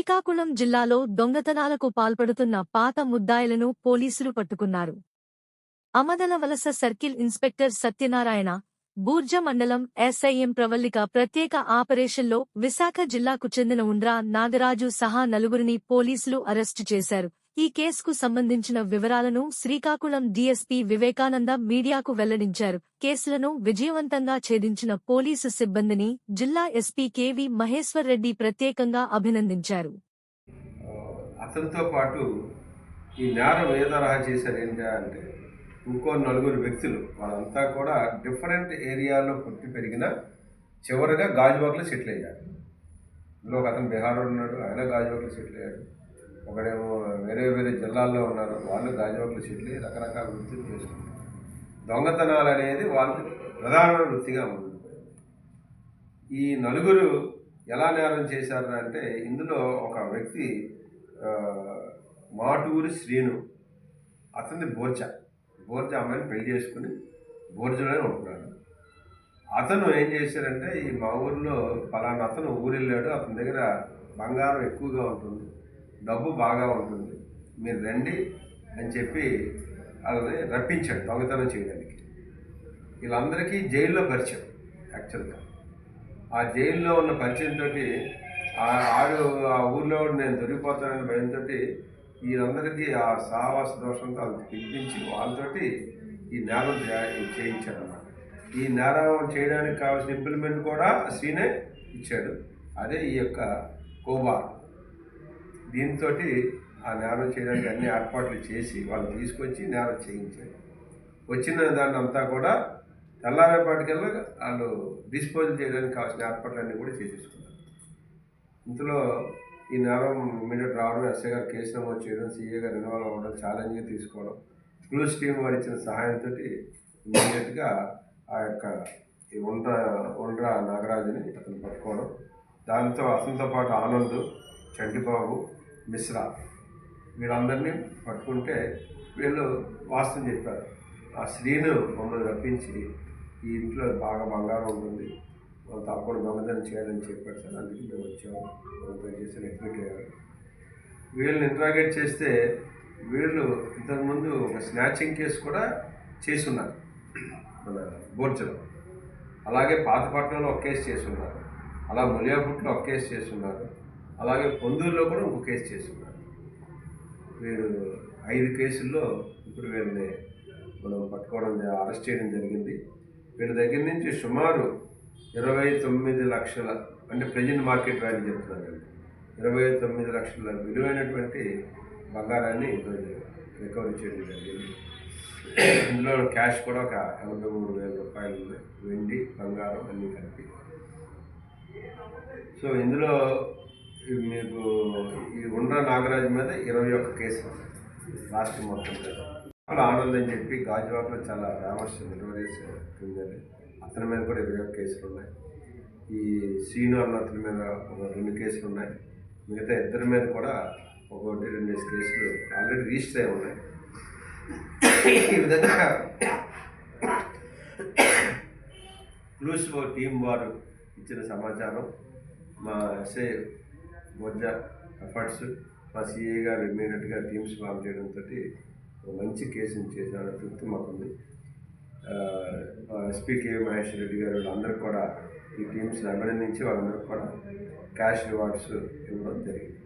శ్రీకాకుళం జిల్లాలో దొంగతనాలకు పాల్పడుతున్న పాత ముద్దాయిలను పోలీసులు పట్టుకున్నారు. అమదల వలస సర్కిల్ ఇన్స్పెక్టర్ సత్యనారాయణ బూర్జ మండలం ఎస్ఐఎం ప్రవల్లిక ప్రత్యేక ఆపరేషన్లో విశాఖ జిల్లాకు చెందిన ఉండ్రా నాగరాజు సహా నలుగురిని పోలీసులు అరెస్టు చేశారు. ఈ కేసుకు సంబంధించిన వివరాలను శ్రీకాకుళం డీఎస్పీ వివేకానంద మీడియాకు వెల్లడించారు. కేసులను విజయవంతంగా ఛేదించిన పోలీసు సిబ్బందిని జిల్లా ఎస్పీ కెవి మహేశ్వర్ రెడ్డి ప్రత్యేకంగా అభినందించారు. అతనితో పాటు ఈ నేరం ఏ తరహా చేశారు అంటే ఇంకో నలుగురు వ్యక్తులు వాళ్ళంతా కూడా డిఫరెంట్ ఏరియాలో పుట్టి పెరిగిన చివరిగా గాజువాకలో సెటిల్ అయ్యారు. ఇందులో ఒక అతను బీహార్లో ఉన్నాడు ఆయన గాజువాకలో సెటిల్ అయ్యాడు. ఒకడేమో వేరే వేరే జిల్లాల్లో ఉన్నారు. వాళ్ళు గాజువాకలో సెటిల్ రకరకాల వృత్తులు చేస్తున్నారు. దొంగతనాలు అనేది వాళ్ళకి ప్రధాన వృత్తిగా ఉంది ఈ నలుగురు ఎలా నేరం చేశారు అంటే ఇందులో ఒక వ్యక్తి మాటూరి శ్రీను అతని బోర్జ. బోర్జ అమ్మాయిని పెళ్ళి చేసుకుని బోర్జలోనే ఉంటున్నాడు. అతను ఏం చేశారంటే ఈ మా ఊరిలో పలానా అతను ఊరు వెళ్ళాడు అతని దగ్గర బంగారం ఎక్కువగా ఉంటుంది. డబ్బు బాగా ఉంటుంది. మీరు రండి అని చెప్పి వాళ్ళని రప్పించాడు దొంగతనం చేయడానికి. వీళ్ళందరికీ జైల్లో పరిచయం యాక్చువల్గా. ఆ జైల్లో ఉన్న పరిచయంతో ఆడు ఆ ఊర్లో నేను దొరికిపోతానని భయంతో వీళ్ళందరికీ ఆ సావాస దోషంతో అది పిలిపించి వాళ్ళతోటి ఈ నేరం చేయించాడన్నమాట ఈ నేరం చేయడానికి కావాల్సిన ఇంప్లిమెంట్ కూడా శ్రీనే ఇచ్చాడు. అదే ఈ యొక్క కోబార్. దీంతో ఆ నేరం చేయడానికి అన్ని ఏర్పాట్లు చేసి వాళ్ళు తీసుకొచ్చి నేరం చేయించారు. వచ్చిన దాన్ని అంతా కూడా తెల్లారేపాటికల్లా వాళ్ళు డిస్పోజల్ చేయడానికి కావాల్సిన ఏర్పాట్లన్నీ కూడా చేసేసుకున్నారు. ఇందులో ఈ నేరం ఇమీడియట్ రావడం ఎస్ఐ గారు కేసు నమోదు చేయడం సీఏ గారు ఇన్వాల్వ్ అవ్వడం ఛాలెంజ్గా తీసుకోవడం క్లూస్ టీం వారు ఇచ్చిన సహాయంతో ఇమీడియట్గా ఆ యొక్క ఈ ఉండ్ర ఉండ్ర నాగరాజుని అతను పట్టుకోవడం. దాంతో అతనితో పాటు ఆనంద్ చంటిబాబు మిశ్రా వీళ్ళందరినీ పట్టుకుంటే వీళ్ళు వాస్తవం చెప్పారు. ఆ శ్రీను మమ్మల్ని రప్పించి ఈ ఇంట్లో బాగా బంగారం ఉంటుంది. మనం తప్పకుండా దొంగతనం చేయాలని చెప్పారు సార్. అందుకే మేము వచ్చాము దొంగతనం చేసి అడ్మిట్ అయ్యారు వీళ్ళని ఇంట్రాగేట్ చేస్తే వీళ్ళు ఇంతకుముందు ఒక స్నాచింగ్ కేసు కూడా చేసున్నారు. మన బోర్చలో అలాగే పాతపట్నంలో ఒక కేసు ఉన్నారు అలా ములియాపుట్లో ఒక కేసు ఉన్నారు అలాగే పొందూరులో కూడా ఇంకో కేసు చేస్తున్నారు. వీరు ఐదు కేసుల్లో ఇప్పుడు వీళ్ళని మనం పట్టుకోవడం అరెస్ట్ చేయడం జరిగింది. వీళ్ళ దగ్గర నుంచి సుమారు ఇరవై తొమ్మిది లక్షల అంటే ప్రజెంట్ మార్కెట్ వాల్యూ చెప్తున్నానండి ఇరవై తొమ్మిది లక్షల విలువైనటువంటి బంగారాన్ని ఈరోజు రికవరీ చేయడం జరిగింది. ఇందులో క్యాష్ కూడా ఒక ఎనభై మూడు వేల రూపాయలు ఉన్నాయి వెండి బంగారం అన్నీ కలిపి. సో ఇందులో మీకు ఈ ఉండ్ర నాగరాజు మీద ఇరవై ఒక్క కేసులు. రాష్ట్రం మొత్తం చాలా ఆనందం అని చెప్పి గాజువాకలో చాలా ఫేమస్ నిర్వహేస్ క్రిమినల్ అతని మీద కూడా ఇరవై ఒక్క కేసులు ఉన్నాయి. ఈ శ్రీను అన్న అతని మీద ఒక రెండు కేసులు ఉన్నాయి. మిగతా ఇద్దరి మీద కూడా ఒకటి రెండు కేసులు ఆల్రెడీ రిజిస్టర్ అయి ఉన్నాయి. ఈ విధంగా క్లూస్ టీం వారు ఇచ్చిన సమాచారం మా ఎస్ఐ మధ్య ఎఫర్ట్స్ మా సిఏ గారు ఇమ్మీడియట్గా టీమ్స్ ఫామ్ చేయడంతో ఒక మంచి కేసుని చేసిన తృప్తి మాకుంది. ఎస్పీ కే మహేష్ రెడ్డి గారు వీళ్ళందరూ కూడా ఈ టీమ్స్ని అభినందించి వాళ్ళందరూ కూడా క్యాష్ రివార్డ్స్ ఇవ్వడం జరిగింది.